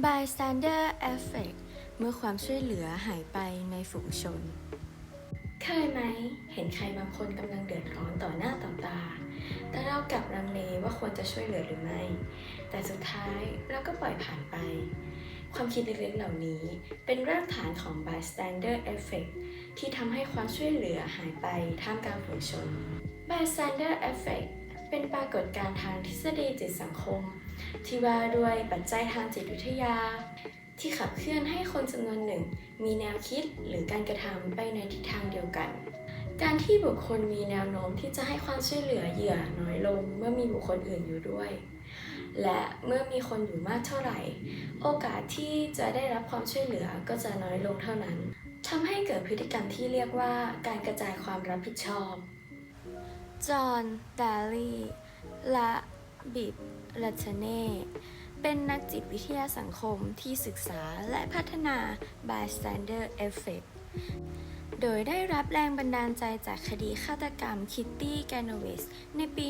bystander effect เมื่อความช่วยเหลือหายไปในฝูงชน เคยไหม เห็นใครบางคนกำลังเดือดร้อนต่อหน้าต่อตา แต่เรากลับลังเลว่าควรจะช่วยเหลือหรือไม่ แต่สุดท้ายเราก็ปล่อยผ่านไป ความคิดเล็กๆเหล่านี้เป็นรากฐานของ bystander effect ที่ทำให้ความช่วยเหลือหายไปท่ามกลางฝูงชน bystander effect เป็นปรากฏการณ์ทางทฤษฎีจิตสังคม ที่ว่าด้วยปัจจัยทางจิตวิทยา ที่ขับเคลื่อนให้คนจำนวนหนึ่ง มีแนวคิดหรือการกระทำไปในทิศทางเดียวกัน การที่บุคคลมีแนวโน้มที่จะให้ความช่วยเหลือเหยื่อน้อยลง เมื่อมีบุคคลอื่นอยู่ด้วย และเมื่อมีคนอยู่มากเท่าไหร่ โอกาสที่จะได้รับความช่วยเหลือก็จะน้อยลงเท่านั้นทำให้เกิดพฤติกรรมที่เรียกว่าการกระจายความรับผิดชอบ จอห์น ดาลี และบิบ รัชเน่เป็นนักจิตวิทยาสังคมที่ศึกษาและพัฒนา bystander effect โดยได้รับแรงบันดาลใจจากคดีฆาตกรรมคิตตี้แกนเวสในปี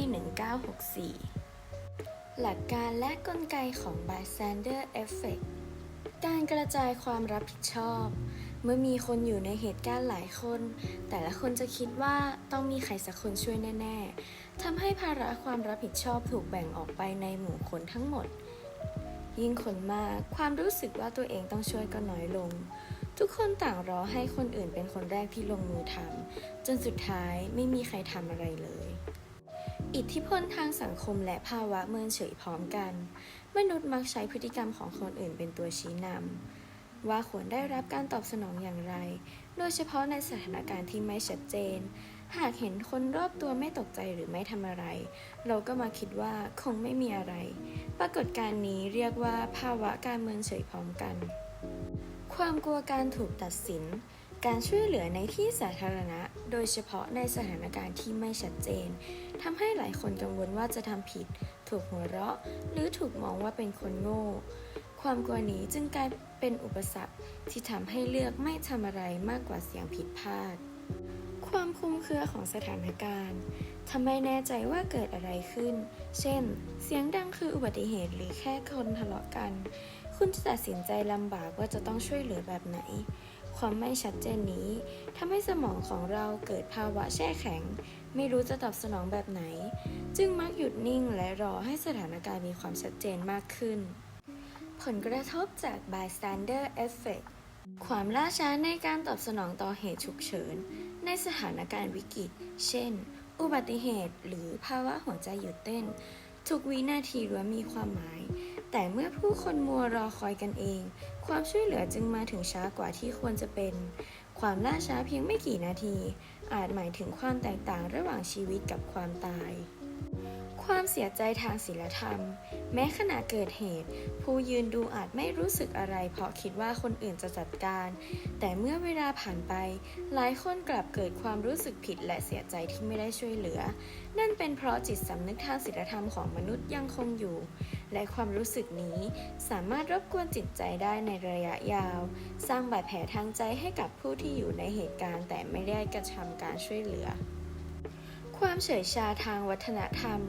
1964 หลักการและกลไกของ bystander effect การกระจายความรับผิดชอบ เมื่อมีคนอยู่ในเหตุการณ์หลายคน แต่ละคนจะคิดว่าต้องมีใครสักคนช่วยแน่ ๆ ทำให้ภาระความรับผิดชอบถูกแบ่งออกไปในหมู่คนทั้งหมด ยิ่งคนมากความรู้สึกว่าตัวเองต้องช่วยก็น้อยลง ทุกคนต่างรอให้คนอื่นเป็นคนแรกที่ลงมือทำจนสุดท้ายไม่มีใครทำอะไรเลย อิทธิพลทางสังคมและภาวะเมินเฉยพร้อมกัน มนุษย์มักใช้พฤติกรรมของคนอื่นเป็นตัวชี้นำว่าควรได้รับการตอบสนองอย่างไร โดยเฉพาะในสถานการณ์ที่ไม่ชัดเจน หากเห็นคนรอบตัวไม่ตกใจหรือไม่ทำอะไร เราก็มาคิดว่าคงไม่มีอะไร ปรากฏการณ์นี้เรียกว่าภาวะการเมินเฉยพร้อมกัน ความกลัวการถูกตัดสิน การช่วยเหลือในที่สาธารณะ โดยเฉพาะในสถานการณ์ที่ไม่ชัดเจนทำให้หลายคนกังวลว่าจะทำผิด ถูกหัวเราะ หรือถูกมองว่าเป็นคนโง่ ความกลัวนี้จึงกลายเป็นอุปสรรคที่ทำให้เลือกไม่ทำอะไรมากกว่าเสียงผิดพลาด ความคลุมเครือของสถานการณ์ทำให้แน่ใจว่าเกิดอะไรขึ้น เช่น เสียงดังคืออุบัติเหตุหรือแค่คนทะเลาะกัน คุณจะตัดสินใจลำบากว่าจะต้องช่วยเหลือแบบไหน ความไม่ชัดเจนนี้ทำให้สมองของเราเกิดภาวะแช่แข็ง ไม่รู้จะตอบสนองแบบไหน จึงมักหยุดนิ่งและรอให้สถานการณ์มีความชัดเจนมากขึ้น ผลกระทบจาก bystander effect ความล่าช้าในการตอบสนองต่อเหตุฉุกเฉิน ในสถานการณ์วิกฤต เช่น อุบัติเหตุหรือภาวะหัวใจหยุดเต้น ทุกวินาทีล้วนมีความหมาย แต่เมื่อผู้คนมัวรอคอยกันเอง ความช่วยเหลือจึงมาถึงช้ากว่าที่ควรจะเป็น ความล่าช้าเพียงไม่กี่นาที อาจหมายถึงความแตกต่างระหว่างชีวิตกับความตาย ความเสียใจทางศีลธรรม แม้ขณะเกิดเหตุ ผู้ยืนดูอาจไม่รู้สึกอะไร เพราะคิดว่าคนอื่นจะจัดการ แต่เมื่อเวลาผ่านไป หลายคนกลับเกิดความรู้สึกผิดและเสียใจที่ไม่ได้ช่วยเหลือ นั่นเป็นเพราะจิตสำนึกทางศีลธรรมของมนุษย์ยังคงอยู่ และความรู้สึกนี้สามารถรบกวนจิตใจได้ในระยะยาว สร้างบาดแผลทางใจให้กับผู้ที่อยู่ในเหตุการณ์ แต่ไม่ได้กระทำการช่วยเหลือ ความเฉยชาทางวัฒนธรรม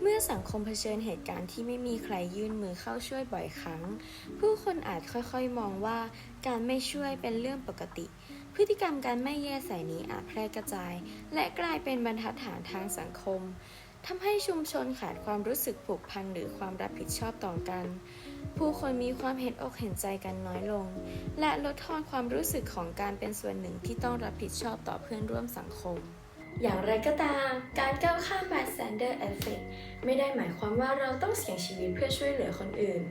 เมื่อสังคมเผชิญเหตุการณ์ที่ไม่มีใครยื่นมือเข้าช่วยบ่อยครั้ง ผู้คนอาจค่อยๆมองว่าการไม่ช่วยเป็นเรื่องปกติ พฤติกรรมการไม่แยใส่นี้อาจแพร่กระจาย และกลายเป็นบรรทัดฐานทางสังคมทำให้ชุมชนขาดความรู้สึกผูกพันหรือความรับผิดชอบต่อกัน ผู้คนมีความเห็นอกเห็นใจกันน้อยลง และลดทอนความรู้สึกของการเป็นส่วนหนึ่งที่ต้องรับผิดชอบต่อเพื่อนร่วมสังคม อย่างไรก็ตาม การก้าวข้าม bystander effect ไม่ได้หมายความว่าเราต้องเสี่ยงชีวิตเพื่อช่วยเหลือคนอื่น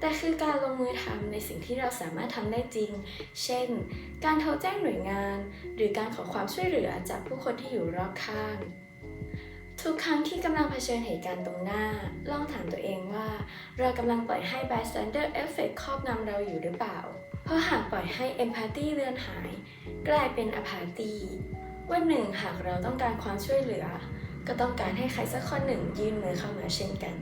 แต่คือการลงมือทำในสิ่งที่เราสามารถทำได้จริง เช่น การโทรแจ้งหน่วยงาน หรือการขอความช่วยเหลือจากผู้คนที่อยู่รอบข้าง ทุกครั้งที่กำลังเผชิญเหตุการณ์ตรงหน้า ลองถามตัวเองว่า เรากำลังปล่อยให้ bystander effect ครอบงำเราอยู่หรือเปล่า เพราะหากปล่อยให้ empathy เลือนหาย กลายเป็น apathy วันหนึ่งหากเราต้องการความช่วยเหลือ ก็ต้องการให้ใครสักคนหนึ่งยื่นมือเข้ามาเช่นกัน